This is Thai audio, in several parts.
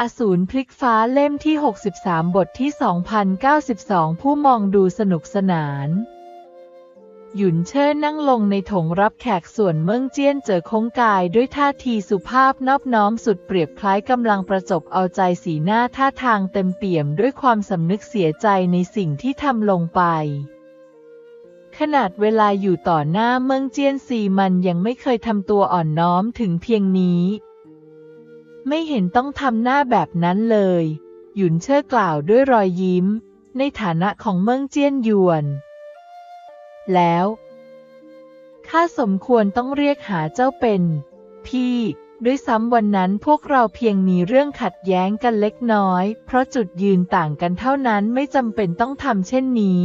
อสูรพลิกฟ้าเล่มที่ 63 บทที่ 2092 ผู้มองดูสนุกสนาน หยุนเชิญนั่งลงในถงรับแขกส่วนเมืองเจี้ยนเจอคงกายด้วยท่าทีสุภาพนอบน้อมสุดเปรียบคล้ายกำลังประจบเอาใจสีหน้าท่าทางเต็มเปี่ยมด้วยความสำนึกเสียใจในสิ่งที่ทำลงไปขนาดเวลาอยู่ต่อหน้าเมืองเจี้ยนซีมันยังไม่เคยทำตัวอ่อนน้อมถึงเพียงนี้ ไม่เห็นต้องทำหน้าแบบนั้นเลย หยุนเชิดกล่าวด้วยรอยยิ้ม ในฐานะของเมืองเจี้ยนหยวน แล้วข้าสมควรต้องเรียกหาเจ้าเป็น พี่ด้วยซ้ำวันนั้นพวกเราเพียงมีเรื่องขัดแย้งกันเล็กน้อย เพราะจุดยืนต่างกันเท่านั้นไม่จำเป็นต้องทำเช่นนี้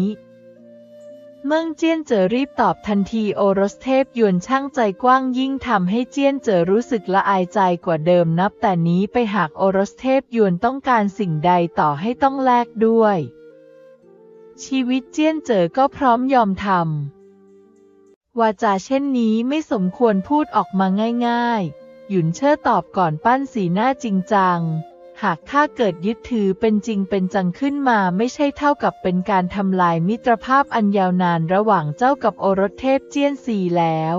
เมืองเจี้ยนเจอรีบตอบทันทีโอรสเทพยวนช่างใจกว้างยิ่งทำให้เจี้ยนเจอรู้สึกละอายใจกว่าเดิมนับแต่นี้ไปหากโอรสเทพยวนต้องการสิ่งใดต่อให้ต้องแลกด้วย ชีวิตเจี้ยนเจอก็พร้อมยอมทำวาจาเช่นนี้ไม่สมควรพูดออกมาง่าย ๆ หยุนเชิดตอบก่อนปั้นสีหน้าจริงจัง หากข้าเกิดยึดถือเป็นจริงเป็นจังขึ้นมาไม่ใช่เท่ากับเป็นการทำลายมิตรภาพอันยาวนานระหว่างเจ้ากับโอรสเทพเจี้ยนซีแล้ว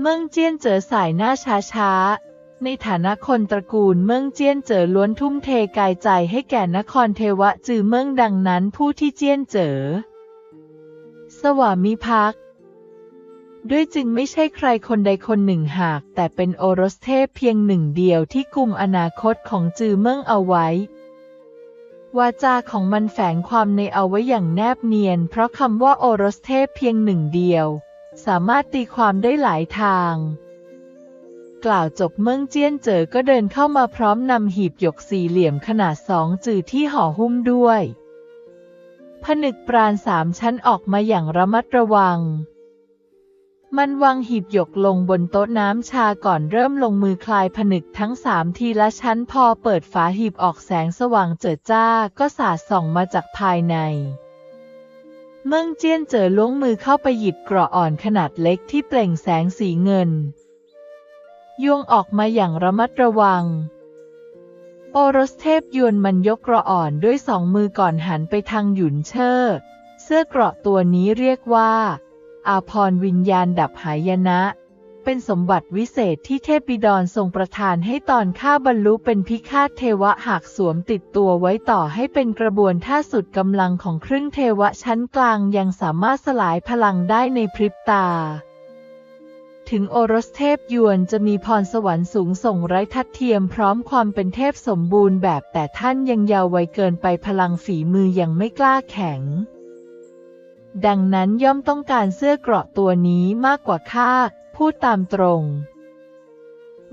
เมืองเจี้ยนเจอสายหน้าช้าๆในฐานะคนตระกูลเมืองเจี้ยนเจอล้วนทุ่มเทกายใจให้แก่นครเทวะจือเมืองดังนั้นผู้ที่เจี้ยนเจอ สวามิภักดิ์ ด้วยจึงไม่ใช่ใครคนใดคนหนึ่งหาก แต่เป็นโอรสเทพเพียงหนึ่งเดียวที่กุมอนาคตของจือเมืองเอาไว้ วาจาของมันแฝงความในเอาไว้อย่างแนบเนียน เพราะคำว่าโอรสเทพเพียงหนึ่งเดียว สามารถตีความได้หลายทาง กล่าวจบเมืองเจี้ยนเจอก็เดินเข้ามาพร้อมนำหีบหยกสี่เหลี่ยมขนาดสองจือที่ห่อหุ้มด้วย ผนึกปราณสามชั้นออกมาอย่างระมัดระวัง มันวางหีบหยกลงบนโต๊ะน้ำชาก่อนเริ่มลงมือคลายผนึกทั้งสามทีละชั้นพอเปิดฝาหีบออกแสงสว่างเจิดจ้าก็สาดส่องมาจากภายใน เมืองเจี้ยนเจอล้วงมือเข้าไปหยิบเกราะอ่อนขนาดเล็กที่เปล่งแสงสีเงินยวงออกมาอย่างระมัดระวัง โอรสเทพยวนมันยกเกราะอ่อนด้วยสองมือก่อนหันไปทางหยุนเชอร์เสื้อเกราะตัวนี้เรียกว่า อาพรวิญญาณดับหายนะ เป็นสมบัติวิเศษที่เทพบิดรทรงประทานให้ตอนข้าบรรลุเป็นพิฆาตเทวะหากสวมติดตัวไว้ต่อให้เป็นกระบวนท่าสุดกำลังของครึ่งเทวะชั้นกลางยังสามารถสลายพลังได้ในพริบตาถึงโอรสเทพยวนจะมีพรสวรรค์สูงส่งไร้ทัดเทียมพร้อมความเป็นเทพสมบูรณ์แบบแต่ท่านยังเยาว์วัยเกินไปพลังฝีมือยังไม่กล้าแข็ง ดังนั้นย่อมต้องการเสื้อเกราะตัวนี้มากกว่าข้าพูดตามตรง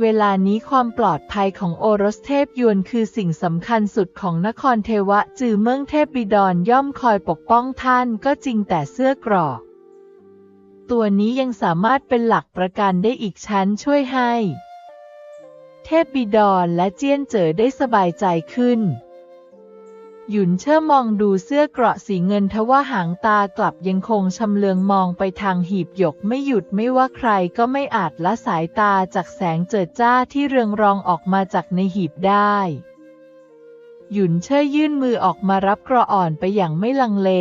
เวลานี้ความปลอดภัยของโอรสเทพยวนคือสิ่งสำคัญสุดของนครเทวะ จือเมืองเทพบิดรย่อมคอยปกป้องท่านก็จริงแต่เสื้อเกราะตัวนี้ยังสามารถเป็นหลักประกันได้อีกชั้นช่วยให้ เทพบิดรและเจียนเจ๋อได้สบายใจขึ้น หยุนเชื่อมองดูเสื้อเกราะสีเงินทว่าหางตากลับยังคงชำเลืองมองไปทางหีบหยกไม่หยุดไม่ว่าใครก็ไม่อาจละสายตาจากแสงเจิดจ้าที่เรืองรองออกมาจากในหีบได้ หยุนเชื่อยื่นมือออกมารับกระอ่อนไปอย่างไม่ลังเล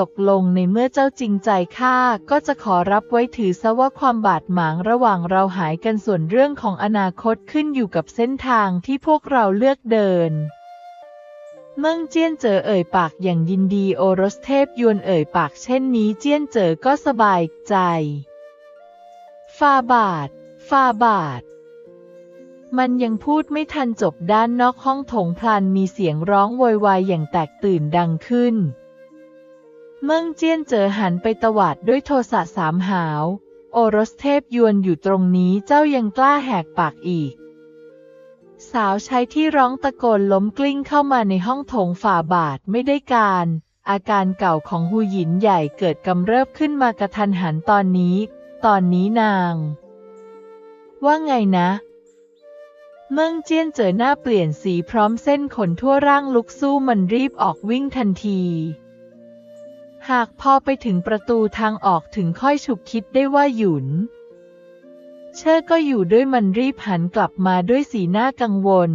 ตกลงในเมื่อเจ้าจริงใจข้าก็จะขอรับไว้ถือซะว่าความบาดหมางระหว่างเราหายกันส่วนเรื่องของอนาคตขึ้นอยู่กับเส้นทางที่พวกเราเลือกเดิน เมืองเจี้ยนเจ๋อเอ่ยปากอย่างยินดีโอรสเทพยวนเอ่ยปากเช่นนี้เจี้ยนเจ๋อก็สบายใจ ฟาบาท ฟาบาท มันยังพูดไม่ทันจบด้านนอกห้องถงพลันมีเสียงร้องโวยวายอย่างแตกตื่นดังขึ้น เมืองเจี้ยนเจ๋อหันไปตวาดด้วยโทสะสามหาว โอรสเทพยวนอยู่ตรงนี้เจ้ายังกล้าแหกปากอีก สาวใช้ที่ร้องตะโกนล้มกลิ้งเข้ามาในห้องโถงฝ่าบาทไม่ได้การ อาการเก่าของหูหยินใหญ่เกิดกำเริบขึ้นมากระทันหันตอนนี้ ตอนนี้นาง ว่าไงนะเมืองเจี้ยนเจอหน้าเปลี่ยนสีพร้อมเส้นขนทั่วร่างลุกสู้มันรีบออกวิ่งทันที หากพอไปถึงประตูทางออกถึงค่อยฉุกคิดได้ว่าหยุน เชอร์ก็อยู่ด้วยมันรีบหันกลับมาด้วยสีหน้ากังวล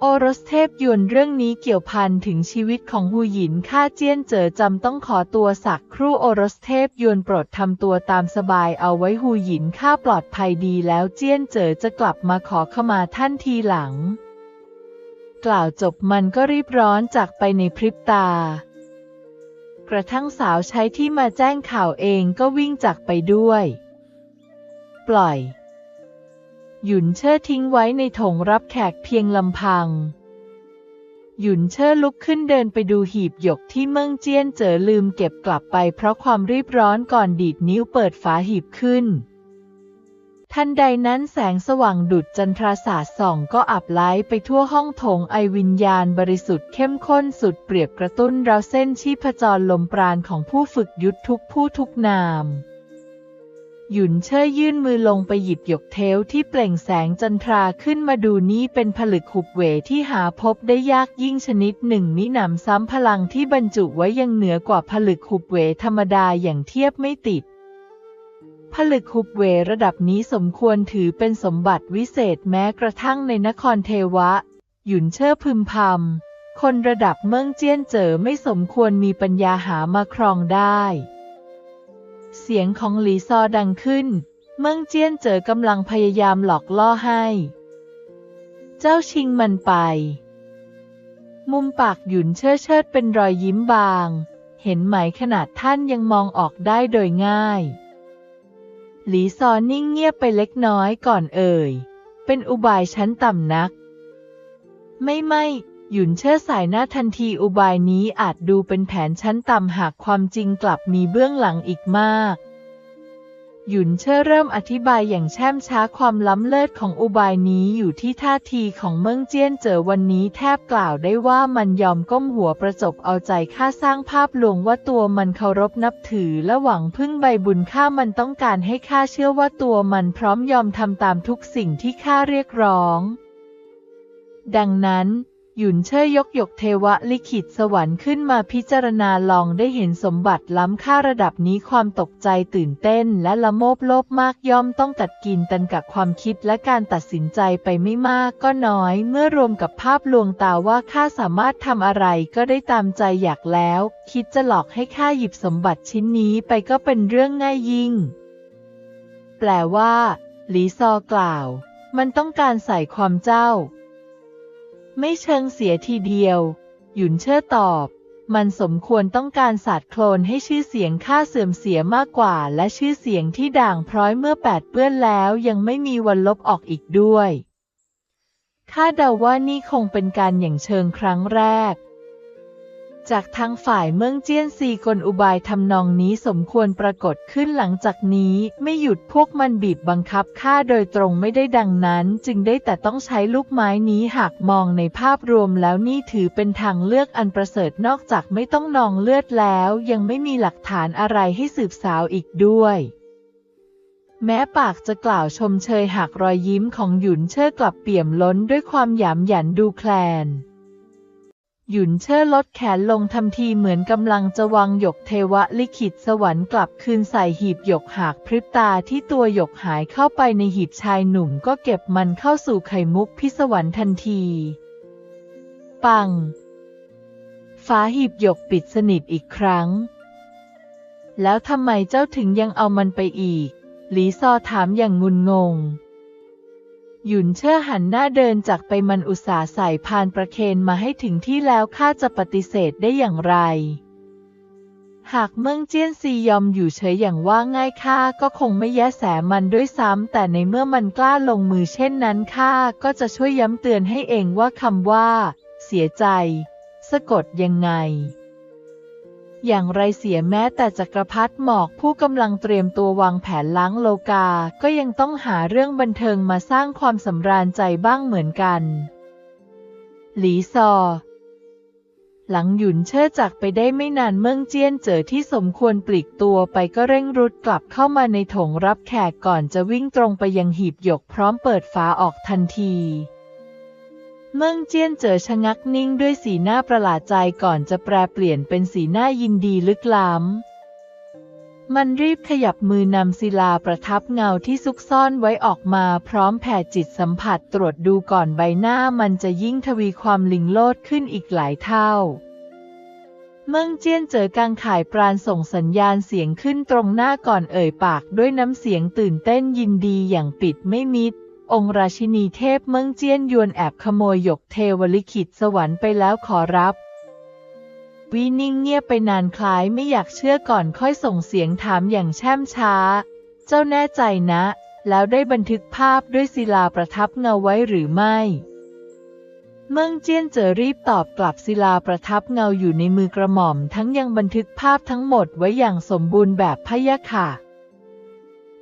โอรสเทพยวนเรื่องนี้เกี่ยวพันถึงชีวิตของหูหยินข้าเจี้ยนเจอจำต้องขอตัวสักครู่โอรสเทพยวนโปรดทำตัวตามสบายเอาไว้หูหยินข้าปลอดภัยดีแล้วเจี้ยนเจอจะกลับมาขอขมาท่านทีหลัง กล่าวจบมันก็รีบร้อนจากไปในพริบตากระทั่งสาวใช้ที่มาแจ้งข่าวเองก็วิ่งจากไปด้วย ปล่อย หยุนเชิดทิ้งไว้ในถงรับแขกเพียงลำพัง หยุนเชิดลุกขึ้นเดินไปดูหีบหยกที่เมืองเจี้ยนเจอลืมเก็บกลับไปเพราะความรีบร้อนก่อนดีดนิ้วเปิดฝาหีบขึ้นทันใดนั้นแสงสว่างดุดจันทราศาสตร์ส่องก็อับไล้ไปทั่วห้องโถงไอวิญญาณบริสุทธิ์เข้มข้นสุดเปรียบกระตุ้นเราเส้นชีพจรลมปราณของผู้ฝึกยุทธทุกผู้ทุกนาม หยุนเช่ยยื่นมือลงไปหยิบหยกเทวที่เปล่งแสงจันทราขึ้นมาดูนี้เป็นผลึกหุบเหวที่หาพบได้ยากยิ่งชนิดหนึ่งมิหนำซ้ำพลังที่บรรจุไว้ยังเหนือกว่าผลึกหุบเหวธรรมดาอย่างเทียบไม่ติด ผลึกหุบเหวระดับนี้สมควรถือเป็นสมบัติวิเศษแม้กระทั่งในนครเทวะ หยุนเช่อพึมพำคนระดับเมืองเจี้ยนเจ๋อไม่สมควรมีปัญญาหามาครองได้ เสียงของหลีซอดังขึ้น เมืองเจี้ยนเจ๋อกำลังพยายามหลอกล่อให้ เจ้าชิงมันไป มุมปากหยุนเชิดเชิดเป็นรอยยิ้มบาง เห็นไหมขนาดท่านยังมองออกได้โดยง่าย หลีซอนิ่งเงียบไปเล็กน้อยก่อนเอ่ย เป็นอุบายชั้นต่ำนัก ไม่ไม่ หยุนเชิดสายหน้าทันทีอุบายนี้อาจดูเป็นแผนชั้นต่ำหากความจริงกลับมีเบื้องหลังอีกมาก หยุนเชิดเริ่มอธิบายอย่างแช่มช้าความล้ำเลิศของอุบายนี้อยู่ที่ท่าทีของเมืองเจี้ยนเจอวันนี้แทบกล่าวได้ว่ามันยอมก้มหัวประจบเอาใจข้าสร้างภาพลวงว่าตัวมันเคารพนับถือและหวังพึ่งใบบุญข้ามันต้องการให้ข้าเชื่อว่าตัวมันพร้อมยอมทำตามทุกสิ่งที่ข้าเรียกร้อง ดังนั้น หยุนเช่ยยกหยกเทวะลิขิตสวรรค์ขึ้นมาพิจารณาลองได้เห็นสมบัติล้ำค่าระดับนี้ความตกใจตื่นเต้นและละโมบโลภมากย่อมต้องกัดกินตันกับความคิดและการตัดสินใจไปไม่มากก็น้อย เมื่อรวมกับภาพลวงตาว่าข้าสามารถทำอะไรก็ได้ตามใจอยากแล้ว คิดจะหลอกให้ข้าหยิบสมบัติชิ้นนี้ไปก็เป็นเรื่องง่ายยิ่ง แปลว่าหลีซอกล่าว มันต้องการใส่ความเจ้า ไม่เชิงเสียทีเดียว หยุนเชื่อตอบ มันสมควรต้องการสาดโคลนให้ชื่อเสียงข้าเสื่อมเสียมากกว่า และชื่อเสียงที่ด่างพร้อยเมื่อแปดเปื้อนแล้วยังไม่มีวันลบออกอีกด้วยข้าเดาว่านี่คงเป็นการอย่างเชิงครั้งแรก จากทางฝ่ายเมืองเจี้ยนซีกลอุบายทำนองนี้สมควรปรากฏขึ้นหลังจากนี้ไม่หยุดพวกมันบีบบังคับข้าโดยตรงไม่ได้ดังนั้น จึงได้แต่ต้องใช้ลูกไม้นี้หากมองในภาพรวมแล้วนี่ถือเป็นทางเลือกอันประเสริฐนอกจากไม่ต้องนองเลือดแล้วยังไม่มีหลักฐานอะไรให้สืบสาวอีกด้วยแม้ปากจะกล่าวชมเชยหากรอยยิ้มของหยุนเชิดกลับเปี่ยมล้นด้วยความหยามหยันดูแคลน หยุนเชิดลดแขนลงทำทีเหมือนกำลังจะวางหยกเทวะลิขิตสวรรค์กลับคืนใส่หีบหยกหากพริบตาที่ตัวหยกหายเข้าไปในหีบชายหนุ่มก็เก็บมันเข้าสู่ไข่มุกพิศวรรค์ทันที ปังฝาหีบหยกปิดสนิทอีกครั้ง แล้วทำไมเจ้าถึงยังเอามันไปอีก หลีซอถามอย่างงุนงง หยุนเชื่อหันหน้าเดินจากไปมันอุตส่าห์ใส่พานประเคนมาให้ถึงที่แล้วข้าจะปฏิเสธได้อย่างไร หากเมืองเจี้ยนซียอมอยู่เฉยอย่างว่าง่ายข้าก็คงไม่แยแสมันด้วยซ้ำแต่ในเมื่อมันกล้าลงมือเช่นนั้นข้าก็จะช่วยย้ำเตือนให้เองว่าคำว่า เสียใจ สะกดยังไง อย่างไรเสียแม้แต่จักรพรรดิหมอกผู้กำลังเตรียมตัววางแผนล้างโลกา ก็ยังต้องหาเรื่องบันเทิงมาสร้างความสำราญใจบ้างเหมือนกัน หลีซอ หลังหยุนเชิดจากไปได้ไม่นานเมืองเจี้ยนเจอที่สมควรปลีกตัวไปก็เร่งรุดกลับเข้ามาในโถงรับแขกก่อนจะวิ่งตรงไปยังหีบหยกพร้อมเปิดฝาออกทันที เมืองเจี้ยนเจอชะงักนิ่งด้วยสีหน้าประหลาดใจก่อนจะแปรเปลี่ยนเป็นสีหน้ายินดีลึกล้ำ มันรีบขยับมือนำศิลาประทับเงาที่ซุกซ่อนไว้ออกมาพร้อมแผ่จิตสัมผัสตรวจดูก่อนใบหน้ามันจะยิ่งทวีความลิงโลดขึ้นอีกหลายเท่า เมืองเจียนเจอกังข่ายปราณส่งสัญญาณเสียงขึ้นตรงหน้าก่อนเอ่ยปากด้วยน้ำเสียงตื่นเต้นยินดีอย่างปิดไม่มิด องค์ราชินีเทพเมืองเจียนยวนแอบขโมยหยกเทวลิขิตสวรรค์ไปแล้วขอรับวีนิ่งเงียบไปนานคล้ายไม่อยากเชื่อก่อนค่อยส่งเสียงถามอย่างแช่มช้า เจ้าแน่ใจนะ แล้วได้บันทึกภาพด้วยศิลาประทับเงาไว้หรือไม่ เมืองเจียนเจอรีบตอบกลับศิลาประทับเงาอยู่ในมือกระหม่อม ทั้งยังบันทึกภาพทั้งหมดไว้อย่างสมบูรณ์แบบพะยะค่ะ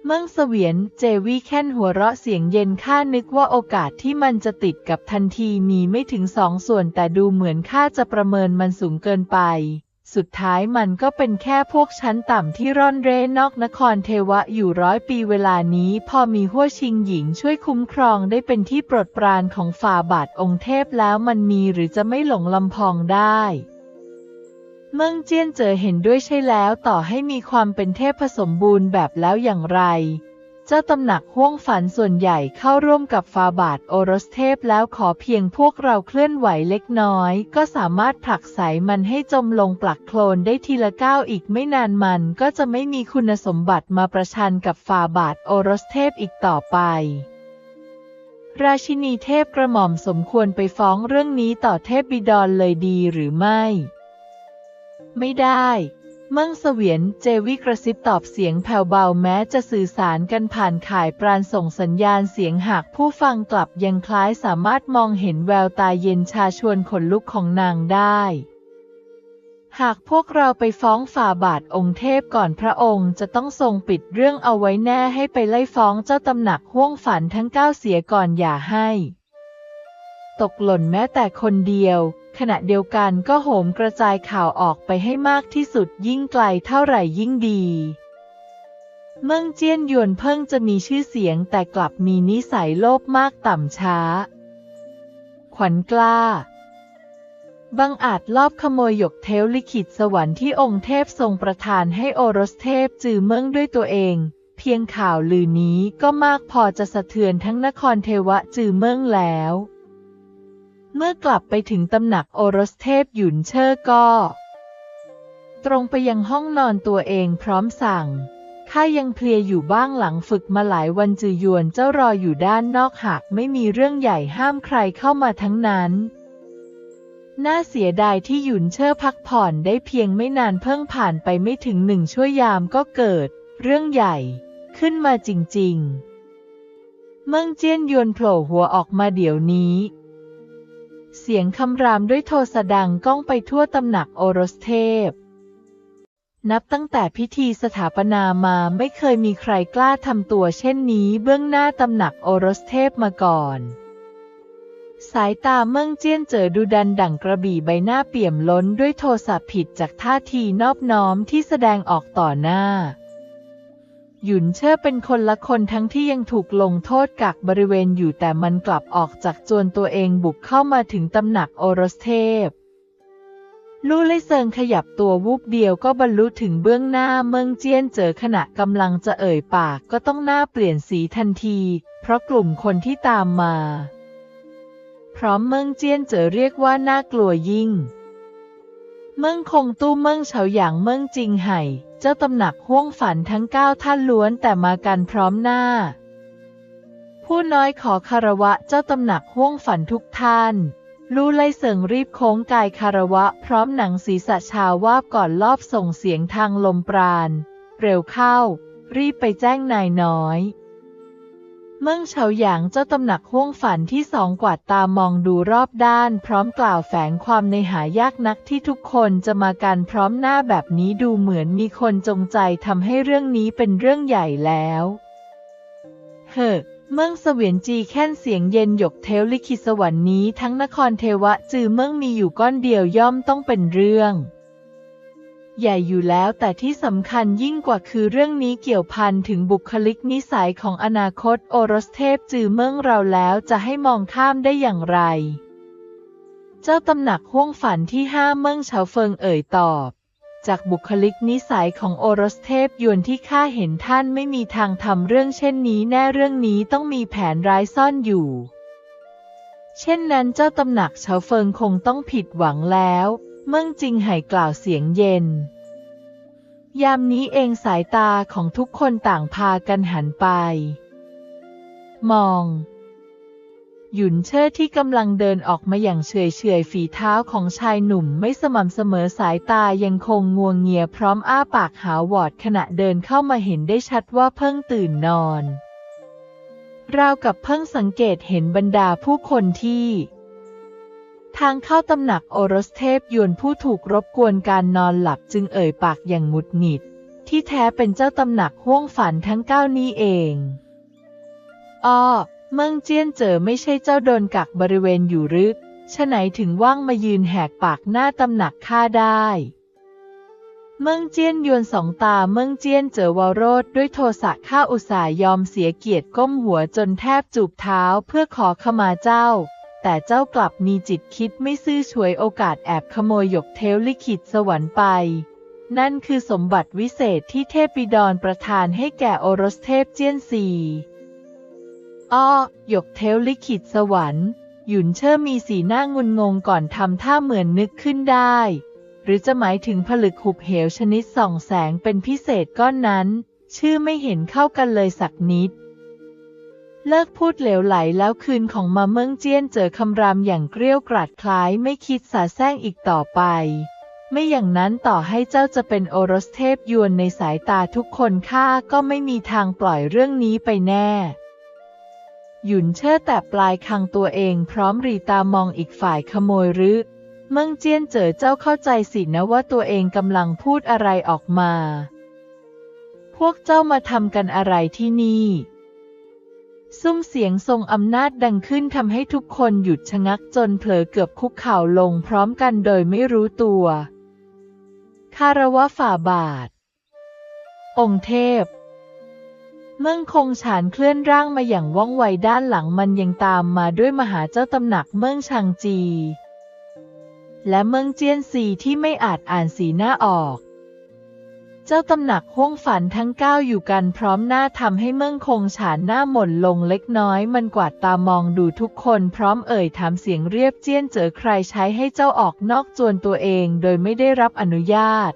มืองเสวียนเจวีแค่นหัวเราะเสียงเย็นข้านึกว่าโอกาสที่มันจะติดกับทันทีมีไม่ถึงสองส่วนแต่ดูเหมือนข้าจะประเมินมันสูงเกินไป สุดท้ายมันก็เป็นแค่พวกชั้นต่ำที่ร่อนเร่นอกนครเทวะอยู่ร้อยปีเวลานี้พอมีหัวชิงหญิงช่วยคุ้มครองได้เป็นที่โปรดปรานของฝ่าบาทองค์เทพแล้วมันมีหรือจะไม่หลงลำพองได้ เมืองเจียนเจอเห็นด้วยใช่แล้วต่อให้มีความเป็นเทพผสมบูรณ์แบบแล้วอย่างไร เจ้าตำหนักห้วงฝันส่วนใหญ่เข้าร่วมกับฟาบาทโอรสเทพแล้วขอเพียงพวกเราเคลื่อนไหวเล็กน้อย ก็สามารถผลักไสมันให้จมลงปลักโคลนได้ทีละก้าวอีกไม่นานมันก็จะไม่มีคุณสมบัติมาประชันกับฟาบาทโอรสเทพอีกต่อไปราชินีเทพกระหม่อมสมควรไปฟ้องเรื่องนี้ต่อเทพบิดรเลยดีหรือไม่ ไม่ได้เมั่งเสวียนเจวิกระซิบตอบเสียงแผ่วเบาแม้จะสื่อสารกันผ่านข่ายปราณส่งสัญญาณเสียงหากผู้ฟังกลับยังคล้ายสามารถมองเห็นแววตาเย็นชาชวนขนลุกของนางได้หากพวกเราไปฟ้องฝ่าบาทองค์เทพก่อนพระองค์จะต้องทรงปิดเรื่องเอาไว้แน่ให้ไปไล่ฟ้องเจ้าตำหนักห้วงฝันทั้งเก้าเสียก่อนอย่าให้ ตกหล่นแม้แต่คนเดียว ขณะเดียวกันก็โหมกระจายข่าวออกไปให้มากที่สุดยิ่งไกลเท่าไหร่ยิ่งดี เมืองเจียนหยวนเพิ่งจะมีชื่อเสียงแต่กลับมีนิสัยโลภมากต่ำช้า ขวัญกล้าบังอาจลอบขโมยหยกเทวลิขิตสวรรค์ที่องค์เทพทรงประทานให้โอรสเทพจือเมืองด้วยตัวเอง เพียงข่าวลือนี้ก็มากพอจะสะเทือนทั้งนครเทวะจือเมืองแล้ว เมื่อกลับไปถึงตำหนักโอรสเทพหยุนเชอร์ก็ ตรงไปยังห้องนอนตัวเองพร้อมสั่งข้ายังเพลียอยู่บ้างหลังฝึกมาหลายวันจือยวนเจ้ารออยู่ด้านนอกหากไม่มีเรื่องใหญ่ห้ามใครเข้ามาทั้งนั้น น่าเสียดายที่หยุนเชอร์พักผ่อนได้เพียงไม่นานเพิ่งผ่านไปไม่ถึงหนึ่งชั่วยามก็เกิด เรื่องใหญ่ขึ้นมาจริงๆ เมืองเจียนยวนโผล่หัวออกมาเดี๋ยวนี้ เสียงคำรามด้วยโทสะดังก้องไปทั่วตำหนักโอรสเทพ นับตั้งแต่พิธีสถาปนามาไม่เคยมีใครกล้าทำตัวเช่นนี้เบื้องหน้าตำหนักโอรสเทพมาก่อน สายตาเมืองเจี้ยนเจอดูดันดั่งกระบี่ใบหน้าเปี่ยมล้นด้วยโทสะผิดจากท่าทีนอบน้อมที่แสดงออกต่อหน้า หยุนเชื่อเป็นคนละคนทั้งที่ยังถูกลงโทษกักบริเวณอยู่แต่มันกลับออกจากจวนตัวเองบุกเข้ามาถึงตำหนักโอรสเทพ ลู่ไลเซิงขยับตัววูบเดียวก็บรรลุถึงเบื้องหน้าเมืองเจี้ยนเจอขณะกำลังจะเอ่ยปากก็ต้องหน้าเปลี่ยนสีทันที เพราะกลุ่มคนที่ตามมา พร้อมเมืองเจี้ยนเจอเรียกว่าน่ากลัวยิ่ง เมืองคงตู้เมืองเฉาหยางเมืองจิงไห่ เจ้าตำหนักห้วงฝันทั้งเก้าท่านล้วนแต่มากันพร้อมหน้า ผู้น้อยขอคารวะเจ้าตำหนักห้วงฝันทุกท่าน ลู่ไล่เสิงรีบโค้งกายคารวะ พร้อมหนังศีรษะชาวาบก่อนลอบส่งเสียงทางลมปราณ เร็วเข้า รีบไปแจ้งนายน้อย มืองเฉาหยางเจ้าตำหนักห้วงฝันที่สองกวาดตามองดูรอบด้าน พร้อมกล่าวแฝงความในหายากนักที่ทุกคนจะมากันพร้อมหน้าแบบนี้ดูเหมือนมีคนจงใจทำให้เรื่องนี้เป็นเรื่องใหญ่แล้วเฮ้อเมืองเสวียนจีแค่นเสียงเย็นหยกเทวลิขิตสวรรค์นี้ทั้งนครเทวะจือเมืองมีอยู่ก้อนเดียวย่อมต้องเป็นเรื่อง ใหญ่อยู่แล้ว แต่ที่สำคัญยิ่งกว่าคือเรื่องนี้เกี่ยวพันถึงบุคลิกนิสัยของอนาคตโอรสเทพจือเมืองเราแล้วจะให้มองข้ามได้อย่างไร เจ้าตำหนักห้วงฝันที่ห้าเมืองเฉาเฟิงเอ่ยตอบ จากบุคลิกนิสัยของโอรสเทพยวนที่ข้าเห็นท่านไม่มีทางทำเรื่องเช่นนี้แน่เรื่องนี้ต้องมีแผนร้ายซ่อนอยู่ เช่นนั้นเจ้าตำหนักเฉาเฟิงคงต้องผิดหวังแล้ว เมื่งจิงไห่กล่าวเสียงเย็น ยามนี้เองสายตาของทุกคนต่างพากันหันไป มอง หยุนเชิดที่กำลังเดินออกมาอย่างเฉยเฉยฝีเท้าของชายหนุ่มไม่สม่ำเสมอสายตายังคงงวงเงียพร้อมอ้าปากหาวอดขณะเดินเข้ามาเห็นได้ชัดว่าเพิ่งตื่นนอนราวกับเพิ่งสังเกตเห็นบรรดาผู้คนที่ ทางเข้าตำหนักโอรสเทพยวนผู้ถูกรบกวนการนอนหลับจึงเอ่ยปากอย่างหงุดหงิด ที่แท้เป็นเจ้าตำหนักห้วงฝันทั้งเก้านี้เองอ้อเมืองเจียนเจอไม่ใช่เจ้าโดนกักบริเวณอยู่หรือฉะไหนถึงว่างมายืนแหกปากหน้าตำหนักข้าได้ เมืองเจียนยวนสองตาเมืองเจียนเจอวารดด้วยโทสะข้าอุตส่าห์ยอมเสียเกียรติก้มหัวจนแทบจูบเท้าเพื่อขอขมาเจ้า แต่เจ้ากลับมีจิตคิดไม่ซื่อฉวยโอกาสแอบขโมยหยกเทวลิขิตสวรรค์ไป นั่นคือสมบัติวิเศษที่เทพปิดรประทานให้แก่โอรสเทพเจียนซีอ้อหยกเทวลิขิตสวรรค์ หยุนเชิ่อมีสีหน้างุนงงก่อนทำท่าเหมือนนึกขึ้นได้ หรือจะหมายถึงผลึกหุบเหวชนิดส่องแสงเป็นพิเศษก้อนนั้น ชื่อไม่เห็นเข้ากันเลยสักนิด เลิกพูดเหลวไหลแล้วคืนของมาเมิงเจี้ยนเจอคำรามอย่างเกลี้ยวกราดคล้ายไม่คิดสาแซงอีกต่อไป ไม่อย่างนั้นต่อให้เจ้าจะเป็นโอรสเทพยวนในสายตาทุกคนข้าก็ไม่มีทางปล่อยเรื่องนี้ไปแน่ หยุนเชิดแต่ปลายคางตัวเองพร้อมรีตามองอีกฝ่ายขโมยรึเมิงเจียนเจอเจ้าเข้าใจสินะว่าตัวเองกำลังพูดอะไรออกมา พวกเจ้ามาทำกันอะไรที่นี่ ซุ้มเสียงทรงอำนาจดังขึ้นทำให้ทุกคนหยุดชะงักจนเผลอเกือบคุกเข่าลงพร้อมกันโดยไม่รู้ตัว คารวะฝ่าบาท องค์เทพ เมื่งคงฉานเคลื่อนร่างมาอย่างว่องไวด้านหลังมันยังตามมาด้วยมหาเจ้าตำหนักเมืองชังจี และเมืองเจียนซีที่ไม่อาจอ่านสีหน้าออก เจ้าตำหนักห้วงฝันทั้งเก้าอยู่กันพร้อมหน้าทำให้เมืองคงฉานหน้าหม่นลงเล็กน้อย มันกวาดตามองดูทุกคนพร้อมเอ่ยถามเสียงเรียบเจี้ยนเจอใครใช้ให้เจ้าออกนอกจวนตัวเองโดยไม่ได้รับอนุญาต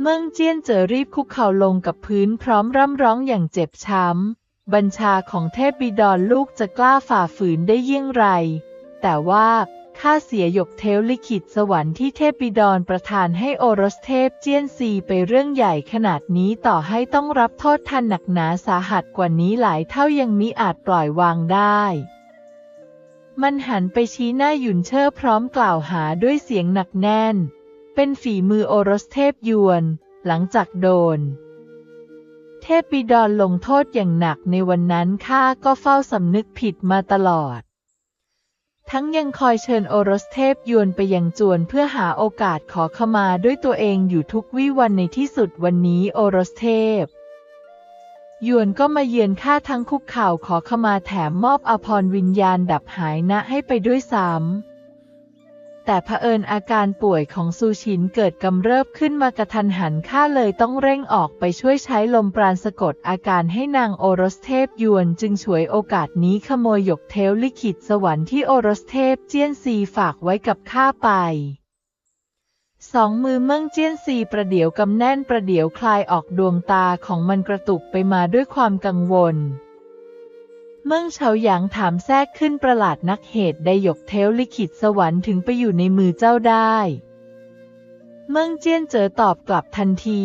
เมืองเจียนเจอรีบคุกเข่าลงกับพื้นพร้อมร่ำร้องอย่างเจ็บช้ำ บัญชาของเทพบิดรลูกจะกล้าฝ่าฝืนได้ยิ่งไร แต่ว่า ข้าเสียหยกเทวลิขิตสวรรค์ที่เทพบิดรประทานให้โอรสเทพเจียนซีไปเรื่องใหญ่ขนาดนี้ต่อให้ต้องรับโทษทันหนักหนาสาหัสกว่านี้หลายเท่ายังมิอาจปล่อยวางได้ มันหันไปชี้หน้าหยุนเชิ่พร้อมกล่าวหาด้วยเสียงหนักแน่น เป็นฝีมือโอรสเทพยวน หลังจากโดน เทพปิดรลงโทษอย่างหนักในวันนั้นข้าก็เฝ้าสำนึกผิดมาตลอด ทั้งยังคอยเชิญโอรสเทพยวนไปยังจวนเพื่อหาโอกาสขอขมาด้วยตัวเองอยู่ทุกวิวันในที่สุดวันนี้โอรสเทพยวนก็มาเยือนข้าทั้งคุกเข่าขอขมาแถมมอบอภรวิญญาณดับหายนะให้ไปด้วยซ้ำ แต่เผอิญอาการป่วยของซูชินเกิดกำเริบขึ้นมากระทันหันข้าเลยต้องเร่งออกไปช่วยใช้ลมปราณสะกดอาการให้นางโอรสเทพยวนจึงฉวยโอกาสนี้ขโมยหยกเทวลิขิตสวรรค์ที่โอรสเทพเจี้ยนซีฝากไว้กับข้าไปสองมือเมื่งเจี้ยนซีประเดี๋ยวกำแน่นประเดี๋ยวคลายออกดวงตาของมันกระตุกไปมาด้วยความกังวล มืองเฉาหยางถามแทรกขึ้นประหลาดนักเหตุใดหยกเทวลิขิตสวรรค์ถึงไปอยู่ในมือเจ้าได้เมืองเจียนเจอตอบกลับทันที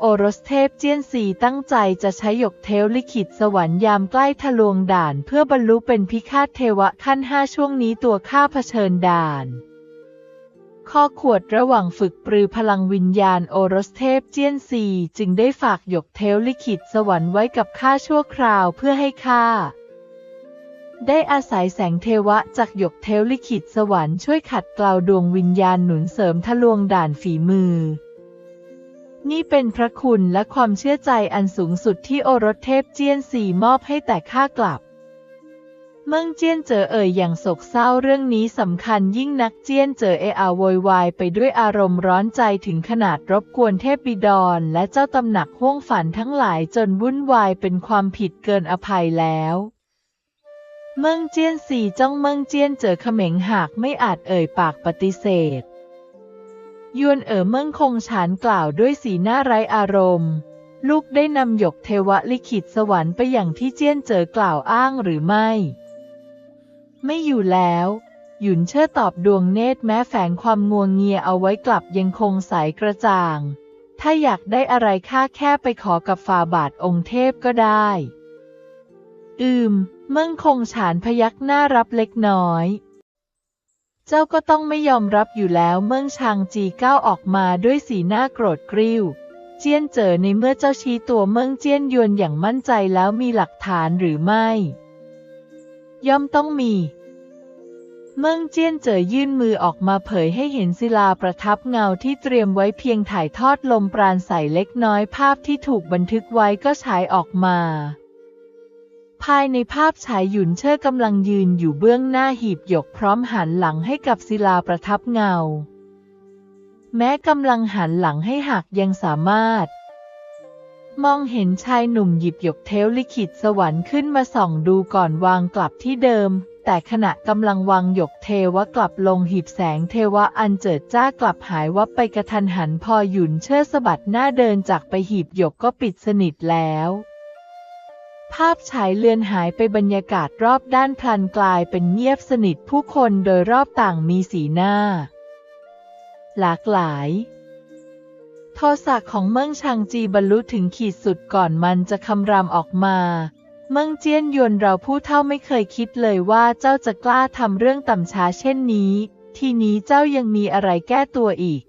โอรสเทพเจียนสีตั้งใจจะใช้ยกเทวลิขิตสวรรค์ยามใกล้ทะลวงด่านเพื่อบรรลุเป็นพิฆาตเทวะขั้นห้าช่วงนี้ตัวข้าเผชิญด่านข้อขวดระหว่างฝึกปรือพลังวิญญาณโอรสเทพเจียนซีจึงได้ฝากหยกเทวลิขิตสวรรค์ไว้กับข้าชั่วคราวเพื่อให้ข้า ได้อาศัยแสงเทวะจากหยกเทวลิขิตสวรรค์ช่วยขัดเกลาดวงวิญญาณหนุนเสริมทะลวงด่านฝีมือ นี่เป็นพระคุณและความเชื่อใจอันสูงสุดที่โอรสเทพเจียนสีมอบให้แต่ข้ากลับ เมืองเจียนเจอเอ่ยอย่างโศกเศร้าเรื่องนี้สำคัญยิ่งนักเจียนเจอเออาโวยวายไปด้วยอารมณ์ร้อนใจถึงขนาดรบกวนเทพบิดรและเจ้าตำหนักห้วงฝันทั้งหลายจนวุ่นวายเป็นความผิดเกินอภัยแล้ว เมืองเจี้ยนสี่จ้องเมืองเจี้ยนเจอเขม็งหากไม่อาจเอ่ยปากปฏิเสธ ยวนเอ๋อเมืองคงฉานกล่าวด้วยสีหน้าไร้อารมณ์ ลูกได้นำหยกเทวลิขิตสวรรค์ไปอย่างที่เจี้ยนเจอกล่าวอ้างหรือไม่ ไม่อยู่แล้ว หยุนเชิดตอบดวงเนตรแม้แฝงความงวงเงียเอาไว้กลับยังคงใสกระจ่าง ถ้าอยากได้อะไรข้าแค่ไปขอกับฝ่าบาทองค์เทพก็ได้ อืม มื่งคงฉานพยักหน้ารับเล็กน้อย เจ้าก็ต้องไม่ยอมรับอยู่แล้วเมื่งชางจีก้าวออกมาด้วยสีหน้าโกรธกริ้ว เจียนเจอในเมื่อเจ้าชี้ตัวเมืองเจียนยวนอย่างมั่นใจแล้วมีหลักฐานหรือไม่ ย่อมต้องมี เมืองเจียนเจอยื่นมือออกมาเผยให้เห็นศิลาประทับเงาที่เตรียมไว้เพียงถ่ายทอดลมปราณใสเล็กน้อยภาพที่ถูกบันทึกไว้ก็ฉายออกมา ภายในภาพฉายหยุนเชิดกำลังยืนอยู่เบื้องหน้าหีบหยกพร้อมหันหลังให้กับศิลาประทับเงา แม้กำลังหันหลังให้หักยังสามารถ มองเห็นชายหนุ่มหยิบหยกเทวลิขิตสวรรค์ขึ้นมาส่องดูก่อนวางกลับที่เดิม แต่ขณะกำลังวางหยกเทวะกลับลงหีบแสงเทวะอันเจิดจ้ากลับหายวับไปกระทันหันพอหยุนเชิดสะบัดหน้าเดินจากไปหีบหยกก็ปิดสนิทแล้ว ภาพฉายเลือนหายไปบรรยากาศรอบด้านพลันกลายเป็นเงียบสนิทผู้คนโดยรอบต่างมีสีหน้า หลากหลาย โทสะของเมืองชางจีบรรลุถึงขีดสุดก่อนมันจะคำรามออกมา เมืองเจียนยวนเราผู้เท่าไม่เคยคิดเลยว่าเจ้าจะกล้าทำเรื่องต่ำช้าเช่นนี้ ทีนี้เจ้ายังมีอะไรแก้ตัวอีก